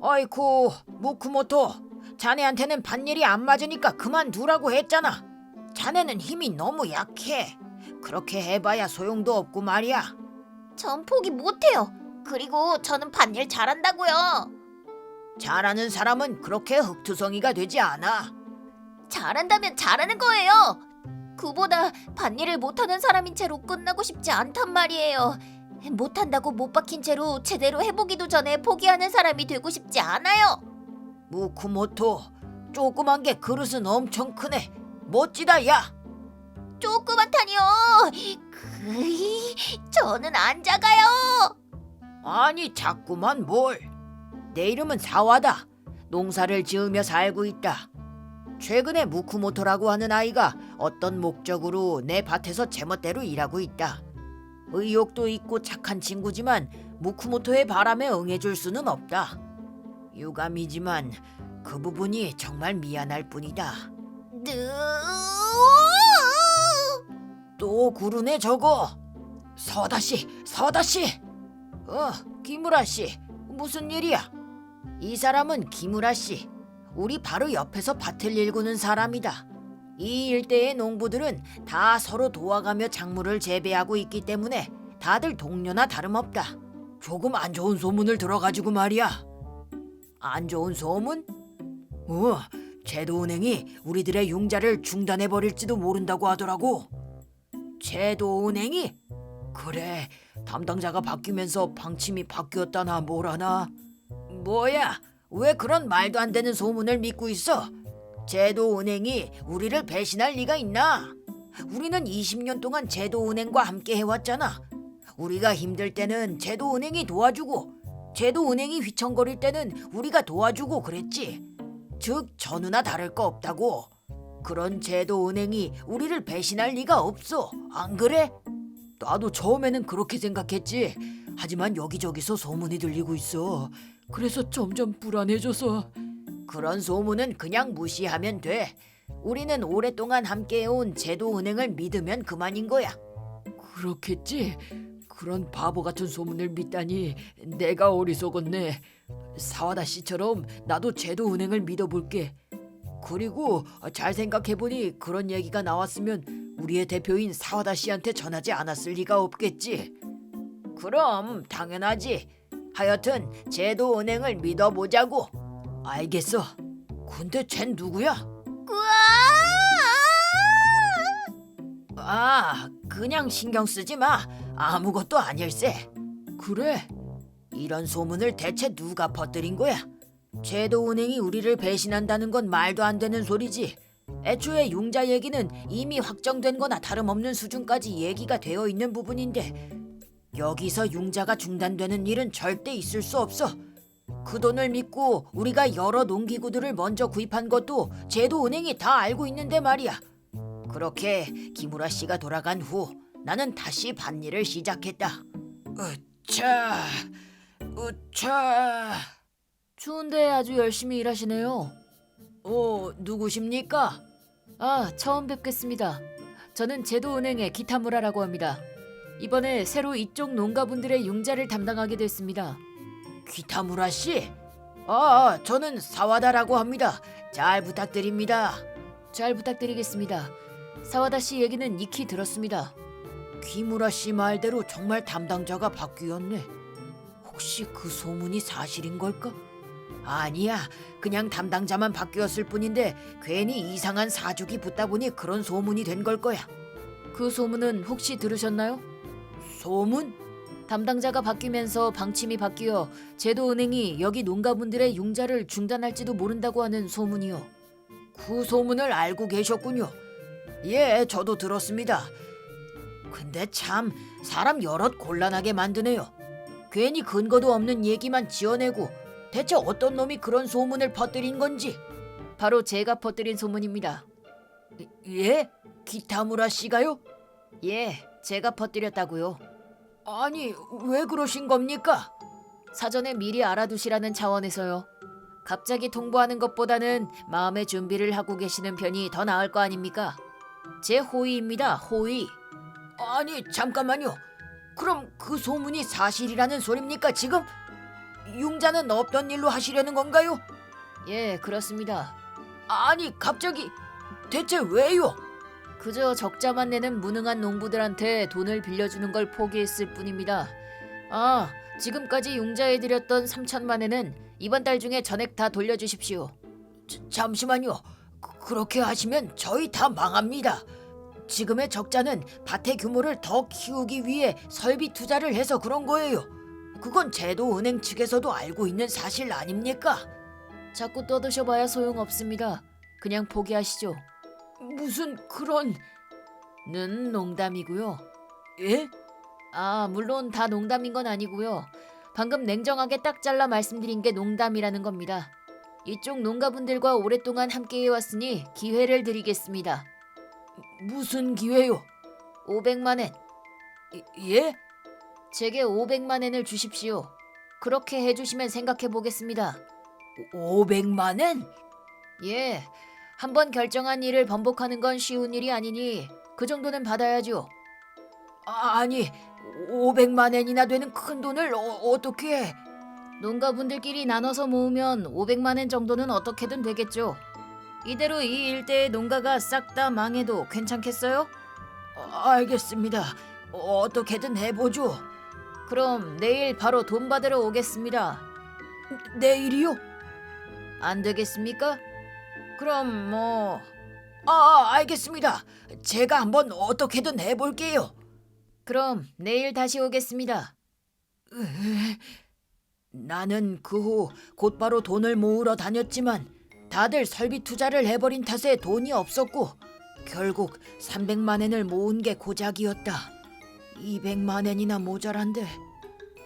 어이쿠 무쿠모토 자네한테는 반일이 안 맞으니까 그만두라고 했잖아 자네는 힘이 너무 약해 그렇게 해봐야 소용도 없고 말이야 전 포기 못해요. 그리고 저는 반일 잘한다고요. 잘하는 사람은 그렇게 흑투성이가 되지 않아 잘한다면 잘하는 거예요. 그보다 반일을 못하는 사람인 채로 끝나고 싶지 않단 말이에요. 못한다고 못 박힌 채로 제대로 해보기도 전에 포기하는 사람이 되고 싶지 않아요. 무쿠모토 조그만 게 그릇은 엄청 크네 멋지다 야 조그맣다니요. 그이, 저는 안 작아요. 아니 자꾸만 뭘 내 이름은 사와다 농사를 지으며 살고 있다 최근에 무쿠모토라고 하는 아이가 어떤 목적으로 내 밭에서 제멋대로 일하고 있다 의욕도 있고 착한 친구지만 무쿠모토의 바람에 응해줄 수는 없다. 유감이지만 그 부분이 정말 미안할 뿐이다. 느... 또 구르네 저거. 서다 씨 서다 씨 어 기무라씨 무슨 일이야? 이 사람은 기무라씨. 우리 바로 옆에서 밭을 일구는 사람이다 이 일대의 농부들은 다 서로 도와가며 작물을 재배하고 있기 때문에 다들 동료나 다름없다. 조금 안 좋은 소문을 들어가지고 말이야. 안 좋은 소문? 어 제도은행이 우리들의 융자를 중단해 버릴지도 모른다고 하더라고. 제도은행이? 그래 담당자가 바뀌면서 방침이 바뀌었다나 뭐라나? 뭐야 왜 그런 말도 안 되는 소문을 믿고 있어 제도은행이 우리를 배신할 리가 있나 우리는 20년 동안 제도은행과 함께 해왔잖아 우리가 힘들 때는 제도은행이 도와주고 제도은행이 휘청거릴 때는 우리가 도와주고 그랬지 즉 전우나 다를 거 없다고 그런 제도은행이 우리를 배신할 리가 없어. 안 그래? 나도 처음에는 그렇게 생각했지. 하지만 여기저기서 소문이 들리고 있어. 그래서 점점 불안해져서. 그런 소문은 그냥 무시하면 돼. 우리는 오랫동안 함께해온 제도은행을 믿으면 그만인 거야. 그렇겠지. 그런 바보 같은 소문을 믿다니 내가 어리석었네. 사와다 씨처럼 나도 제도은행을 믿어볼게. 그리고 잘 생각해보니 그런 얘기가 나왔으면 우리의 대표인 사와다 씨한테 전하지 않았을 리가 없겠지. 그럼 당연하지. 하여튼 제도 은행을 믿어보자고. 알겠어. 근데 쟨 누구야? 아, 그냥 신경 쓰지 마. 아무것도 아닐세. 그래. 이런 소문을 대체 누가 퍼뜨린 거야? 제도 은행이 우리를 배신한다는 건 말도 안 되는 소리지. 애초에 융자 얘기는 이미 확정된 거나 다름없는 수준까지 얘기가 되어 있는 부분인데 여기서 융자가 중단되는 일은 절대 있을 수 없어. 그 돈을 믿고 우리가 여러 농기구들을 먼저 구입한 것도 제도 은행이 다 알고 있는데 말이야. 그렇게 기무라 씨가 돌아간 후 나는 다시 밭일을 시작했다. 으차, 으차. 추운데 아주 열심히 일하시네요. 어, 누구십니까? 아, 처음 뵙겠습니다. 저는 제도은행의 기타무라라고 합니다. 이번에 새로 이쪽 농가분들의 융자를 담당하게 됐습니다. 기타무라 씨? 아, 저는 사와다라고 합니다. 잘 부탁드립니다. 잘 부탁드리겠습니다. 사와다 씨 얘기는 익히 들었습니다. 귀무라 씨 말대로 정말 담당자가 바뀌었네. 혹시 그 소문이 사실인 걸까? 아니야. 그냥 담당자만 바뀌었을 뿐인데 괜히 이상한 사족이 붙다 보니 그런 소문이 된 걸 거야. 그 소문은 혹시 들으셨나요? 소문? 담당자가 바뀌면서 방침이 바뀌어 제도은행이 여기 농가분들의 융자를 중단할지도 모른다고 하는 소문이요. 그 소문을 알고 계셨군요. 예, 저도 들었습니다. 근데 참 사람 여럿 곤란하게 만드네요. 괜히 근거도 없는 얘기만 지어내고 대체 어떤 놈이 그런 소문을 퍼뜨린 건지 바로 제가 퍼뜨린 소문입니다. 예? 기타무라 씨가요? 예, 제가 퍼뜨렸다고요. 아니, 왜 그러신 겁니까? 사전에 미리 알아두시라는 차원에서요. 갑자기 통보하는 것보다는 마음의 준비를 하고 계시는 편이 더 나을 거 아닙니까? 제 호의입니다, 호의. 아니, 잠깐만요. 그럼 그 소문이 사실이라는 소립니까 지금? 융자는 없던 일로 하시려는 건가요? 예, 그렇습니다. 아니, 갑자기 대체 왜요? 그저 적자만 내는 무능한 농부들한테 돈을 빌려주는 걸 포기했을 뿐입니다. 아, 지금까지 융자해 드렸던 3천만 원은 이번 달 중에 전액 다 돌려주십시오. 잠시만요. 그, 렇게 하시면 저희 다 망합니다. 지금의 적자는 밭의 규모를 더 키우기 위해 설비 투자를 해서 그런 거예요. 그건 제도 은행 측에서도 알고 있는 사실 아닙니까? 자꾸 떠드셔봐야 소용없습니다. 그냥 포기하시죠. 무슨 그런... 는 농담이고요. 예? 아, 물론 다 농담인 건 아니고요. 방금 냉정하게 딱 잘라 말씀드린 게 농담이라는 겁니다. 이쪽 농가분들과 오랫동안 함께해 왔으니 기회를 드리겠습니다. 무슨 기회요? 500만 엔. 예? 제게 500만 엔을 주십시오. 그렇게 해주시면 생각해 보겠습니다. 500만 엔? 예. 한번 결정한 일을 번복하는 건 쉬운 일이 아니니 그 정도는 받아야죠. 아, 아니, 500만 엔이나 되는 큰 돈을 어, 어떻게? 농가분들끼리 나눠서 모으면 500만 엔 정도는 어떻게든 되겠죠. 이대로 이 일대의 농가가 싹 다 망해도 괜찮겠어요? 알겠습니다. 어떻게든 해보죠. 그럼 내일 바로 돈 받으러 오겠습니다. 내일이요? 안 되겠습니까? 그럼 뭐... 아, 알겠습니다. 제가 한번 어떻게든 해볼게요. 그럼 내일 다시 오겠습니다. 나는 그 후 곧바로 돈을 모으러 다녔지만 다들 설비 투자를 해버린 탓에 돈이 없었고 결국 300만 엔을 모은 게 고작이었다. 200만 엔이나 모자란데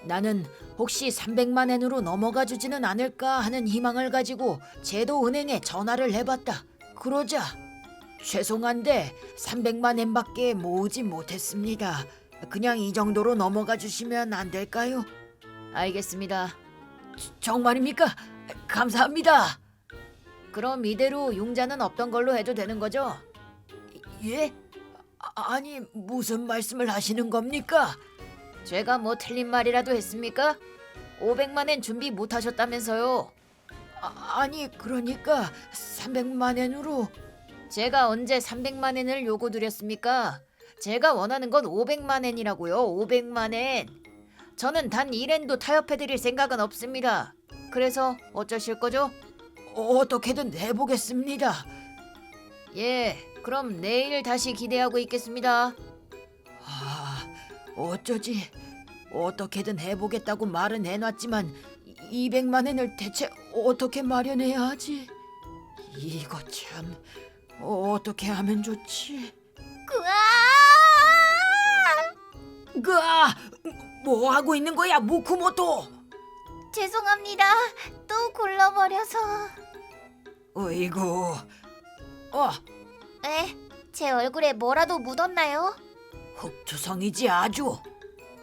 나는 혹시 300만 엔으로 넘어가 주지는 않을까 하는 희망을 가지고 제도은행에 전화를 해봤다. 그러자 죄송한데 300만 엔밖에 모으지 못했습니다. 그냥 이 정도로 넘어가 주시면 안 될까요? 알겠습니다. 정말입니까? 감사합니다. 그럼 이대로 융자는 없던 걸로 해도 되는 거죠? 예? 아, 아니 무슨 말씀을 하시는 겁니까? 제가 뭐 틀린 말이라도 했습니까? 500만 엔 준비 못 하셨다면서요. 아, 니 그러니까 300만 엔으로 제가 언제 300만 엔을 요구 드렸습니까? 제가 원하는 건 500만 엔이라고요. 500만 엔. 저는 단 1엔도 타협해 드릴 생각은 없습니다. 그래서 어쩌실 거죠? 어떻게든 해보겠습니다. 예, 그럼 내일 다시 기대하고 있겠습니다. 아, 어쩌지? 어떻게든 해보겠다고 말은 해놨지만 200만 엔을 대체 어떻게 마련해야 하지? 이거 참 어떻게 하면 좋지? 그아! 그아, 뭐 하고 있는 거야, 무쿠모토? 죄송합니다. 또 굴러버려서. 어이구, 어, 에? 제 얼굴에 뭐라도 묻었나요? 흑투성이지 아주.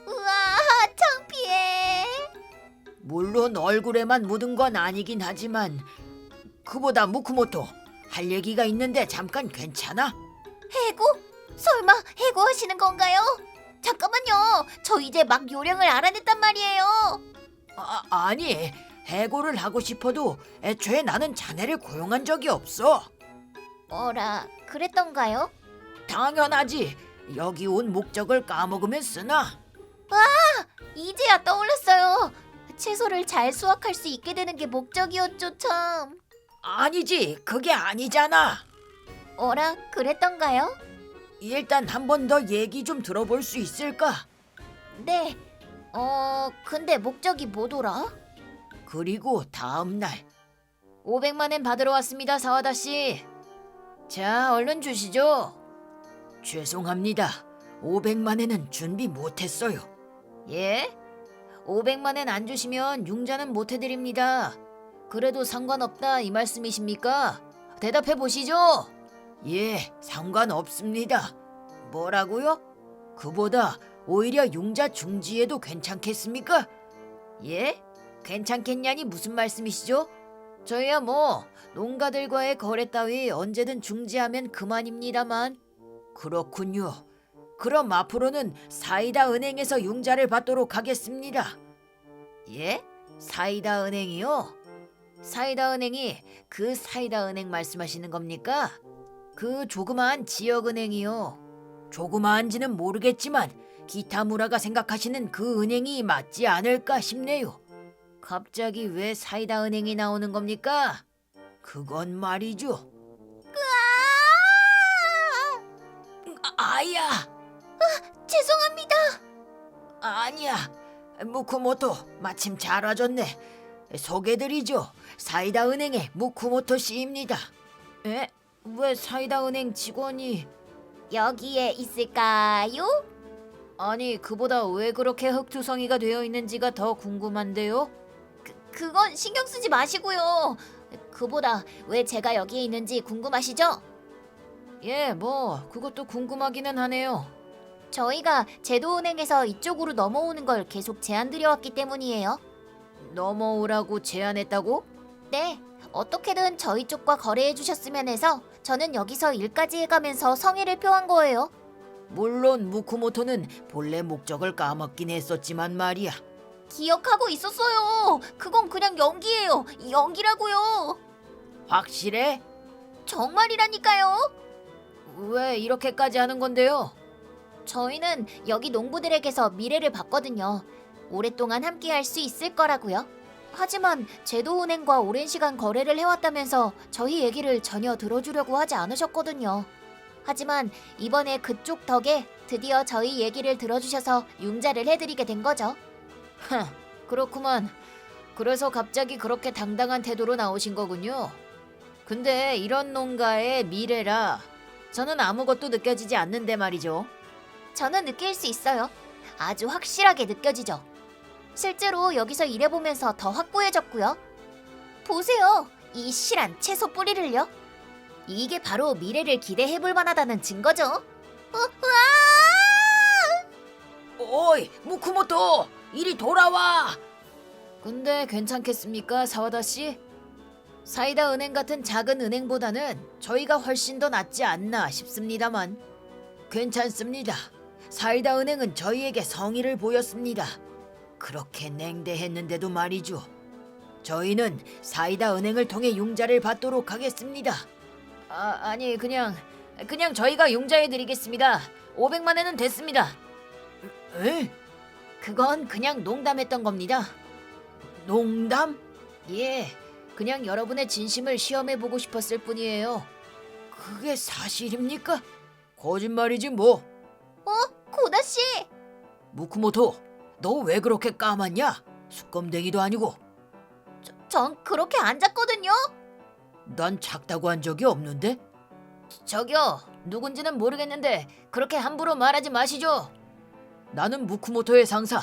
우와, 창피해. 물론 얼굴에만 묻은 건 아니긴 하지만 그보다 무쿠모토 할 얘기가 있는데 잠깐 괜찮아? 해고? 설마 해고하시는 건가요? 잠깐만요. 저 이제 막 요령을 알아냈단 말이에요. 아, 아니 해고를 하고 싶어도 애초에 나는 자네를 고용한 적이 없어. 뭐라 그랬던가요? 당연하지. 여기 온 목적을 까먹으면 쓰나? 이제야 떠올랐어요. 채소를 잘 수확할 수 있게 되는 게 목적이었죠, 참. 아니지, 그게 아니잖아. 뭐라 그랬던가요? 일단 한 번 더 얘기 좀 들어볼 수 있을까? 네. 어, 근데 목적이 뭐더라? 그리고 다음 날 500만 엔 받으러 왔습니다, 사와다 씨. 자, 얼른 주시죠. 죄송합니다. 500만 엔은 준비 못 했어요. 예? 500만 엔 안 주시면 융자는 못 해드립니다. 그래도 상관없다 이 말씀이십니까? 대답해 보시죠. 예, 상관없습니다. 뭐라고요? 그보다 오히려 융자 중지해도 괜찮겠습니까? 예? 괜찮겠냐니 무슨 말씀이시죠? 저희야 뭐 농가들과의 거래 따위 언제든 중지하면 그만입니다만 그렇군요. 그럼 앞으로는 사이다 은행에서 융자를 받도록 하겠습니다. 예? 사이다 은행이요? 사이다 은행이 그 사이다 은행 말씀하시는 겁니까? 그 조그마한 지역 은행이요. 조그마한지는 모르겠지만 기타무라가 생각하시는 그 은행이 맞지 않을까 싶네요. 갑자기 왜 사이다 은행이 나오는 겁니까? 그건 말이죠. 아니야. 무쿠모토 마침 잘 와줬네. 소개드리죠. 사이다 은행의 무쿠모토 씨입니다. 에? 왜 사이다 은행 직원이? 여기에 있을까요? 아니 그보다 왜 그렇게 흑투성이가 되어 있는지가 더 궁금한데요. 그, 그건 신경 쓰지 마시고요. 그보다 왜 제가 여기에 있는지 궁금하시죠? 예, 뭐 그것도 궁금하기는 하네요. 저희가 제도은행에서 이쪽으로 넘어오는 걸 계속 제안드려왔기 때문이에요. 넘어오라고 제안했다고? 네, 어떻게든 저희 쪽과 거래해 주셨으면 해서 저는 여기서 일까지 해가면서 성의를 표한 거예요. 물론 무쿠모토는 본래 목적을 까먹긴 했었지만 말이야. 기억하고 있었어요. 그건 그냥 연기예요. 연기라고요. 확실해? 정말이라니까요. 왜 이렇게까지 하는 건데요? 저희는 여기 농부들에게서 미래를 봤거든요. 오랫동안 함께 할 수 있을 거라고요. 하지만 제도은행과 오랜 시간 거래를 해왔다면서 저희 얘기를 전혀 들어주려고 하지 않으셨거든요. 하지만 이번에 그쪽 덕에 드디어 저희 얘기를 들어주셔서 융자를 해드리게 된 거죠. 흥, 그렇구만. 그래서 갑자기 그렇게 당당한 태도로 나오신 거군요. 근데 이런 농가의 미래라 저는 아무것도 느껴지지 않는데 말이죠. 저는 느낄 수 있어요. 아주 확실하게 느껴지죠. 실제로 여기서 일해보면서 더 확고해졌고요. 보세요. 이 실한 채소 뿌리를요. 이게 바로 미래를 기대해볼 만하다는 증거죠. 어, 으아! 오이, 무쿠모토! 이리 돌아와! 근데 괜찮겠습니까, 사와다 씨? 사이다 은행 같은 작은 은행보다는 저희가 훨씬 더 낫지 않나 싶습니다만. 괜찮습니다. 사이다 은행은 저희에게 성의를 보였습니다. 그렇게 냉대했는데도 말이죠. 저희는 사이다 은행을 통해 융자를 받도록 하겠습니다. 아, 아니 그냥 그냥 저희가 융자해 드리겠습니다. 500만 원은 됐습니다. 에? 그건 그냥 농담했던 겁니다. 농담? 예, 그냥 여러분의 진심을 시험해 보고 싶었을 뿐이에요. 그게 사실입니까? 거짓말이지 뭐. 고다 씨, 무쿠모토, 너 왜 그렇게 까맣냐? 수검댕이도 아니고. 전 그렇게 안 잤거든요. 난 작다고 한 적이 없는데? 저기요, 누군지는 모르겠는데 그렇게 함부로 말하지 마시죠. 나는 무쿠모토의 상사,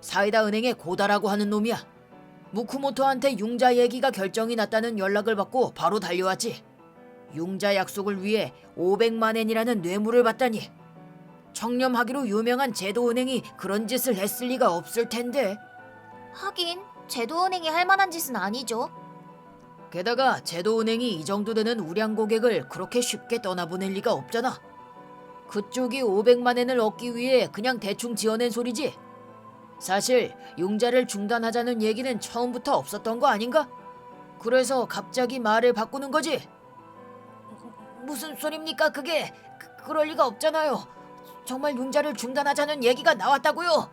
사이다 은행의 고다라고 하는 놈이야. 무쿠모토한테 융자 얘기가 결정이 났다는 연락을 받고 바로 달려왔지. 융자 약속을 위해 500만 엔이라는 뇌물을 받다니. 청렴하기로 유명한 제도은행이 그런 짓을 했을 리가 없을 텐데. 하긴 제도은행이 할 만한 짓은 아니죠. 게다가 제도은행이 이 정도 되는 우량 고객을 그렇게 쉽게 떠나보낼 리가 없잖아. 그쪽이 500만 엔을 얻기 위해 그냥 대충 지어낸 소리지. 사실 융자를 중단하자는 얘기는 처음부터 없었던 거 아닌가? 그래서 갑자기 말을 바꾸는 거지. 무슨 소립니까 그게? 그, 그럴 리가 없잖아요. 정말 융자를 중단하자는 얘기가 나왔다고요.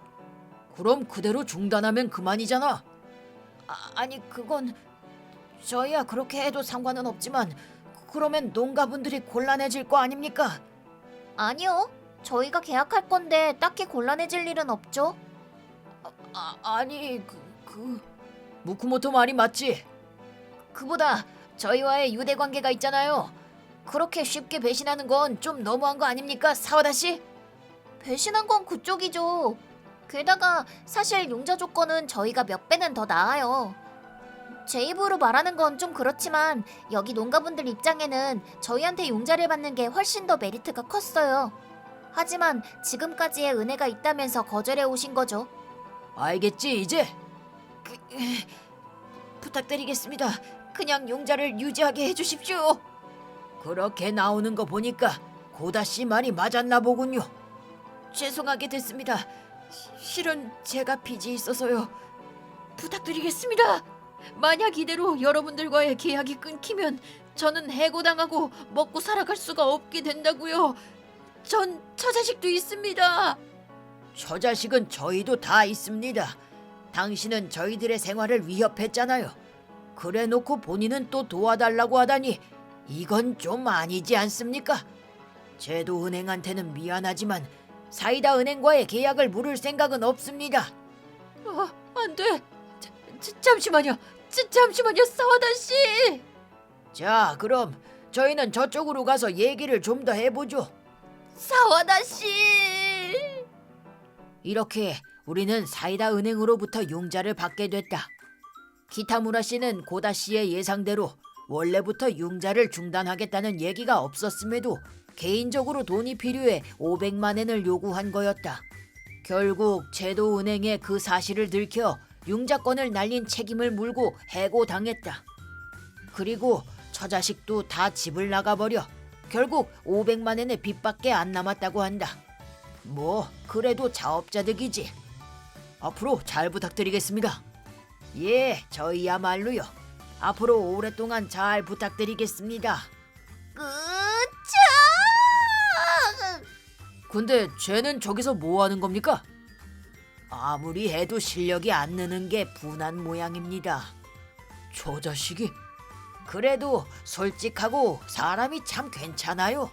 그럼 그대로 중단하면 그만이잖아. 아, 아니 그건 저희야 그렇게 해도 상관은 없지만 그러면 농가분들이 곤란해질 거 아닙니까? 아니요. 저희가 계약할 건데 딱히 곤란해질 일은 없죠. 아, 아니 그, 그 무쿠모토 말이 맞지? 그보다 저희와의 유대 관계가 있잖아요. 그렇게 쉽게 배신하는 건 좀 너무한 거 아닙니까, 사와다 씨? 배신한 건 그쪽이죠. 게다가 사실 용자 조건은 저희가 몇 배는 더 나아요. 제 입으로 말하는 건 좀 그렇지만 여기 농가분들 입장에는 저희한테 용자를 받는 게 훨씬 더 메리트가 컸어요. 하지만 지금까지의 은혜가 있다면서 거절해 오신 거죠. 알겠지 이제? 그, 에, 부탁드리겠습니다. 그냥 용자를 유지하게 해주십시오. 그렇게 나오는 거 보니까 고다 씨 말이 맞았나 보군요. 죄송하게 됐습니다. 시- 실은 제가 빚이 있어서요. 부탁드리겠습니다. 만약 이대로 여러분들과의 계약이 끊기면 저는 해고당하고 먹고 살아갈 수가 없게 된다고요. 전 처자식도 있습니다. 처자식은 저희도 다 있습니다. 당신은 저희들의 생활을 위협했잖아요. 그래 놓고 본인은 또 도와달라고 하다니 이건 좀 아니지 않습니까? 제도 은행한테는 미안하지만 사이다 은행과의 계약을 물을 생각은 없습니다. 아, 안 돼. 자, 자, 잠시만요. 자, 잠시만요, 사와다 씨. 자, 그럼 저희는 저쪽으로 가서 얘기를 좀 더 해보죠. 사와다 씨. 이렇게 우리는 사이다 은행으로부터 융자를 받게 됐다. 기타무라 씨는 고다 씨의 예상대로 원래부터 융자를 중단하겠다는 얘기가 없었음에도 개인적으로 돈이 필요해 500만 엔을 요구한 거였다. 결국 제도 은행에 그 사실을 들켜 융자권을 날린 책임을 물고 해고당했다. 그리고 처자식도 다 집을 나가버려 결국 500만 엔의 빚밖에 안 남았다고 한다. 뭐 그래도 자업자득이지. 앞으로 잘 부탁드리겠습니다. 예, 저희야말로요. 앞으로 오랫동안 잘 부탁드리겠습니다. 으 근데 쟤는 저기서 뭐 하는 겁니까? 아무리 해도 실력이 안 느는 게 분한 모양입니다. 저 자식이 그래도 솔직하고 사람이 참 괜찮아요.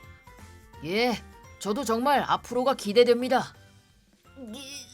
예, 저도 정말 앞으로가 기대됩니다. 이-